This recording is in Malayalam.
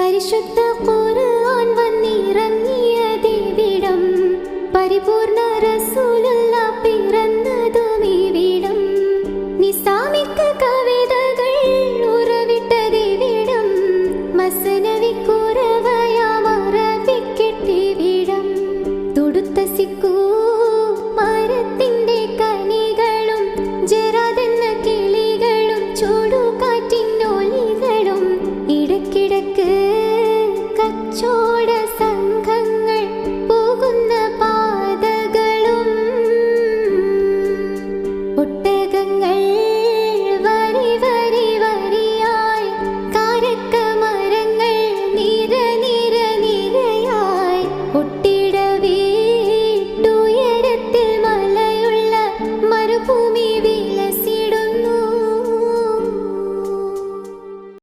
പരിശുദ്ധ ഖുർആൻ വന്നിറങ്ങിയതിവിടം? പരിപൂർണ റസൂലുള്ള കവിതകൾ തൊടുത്ത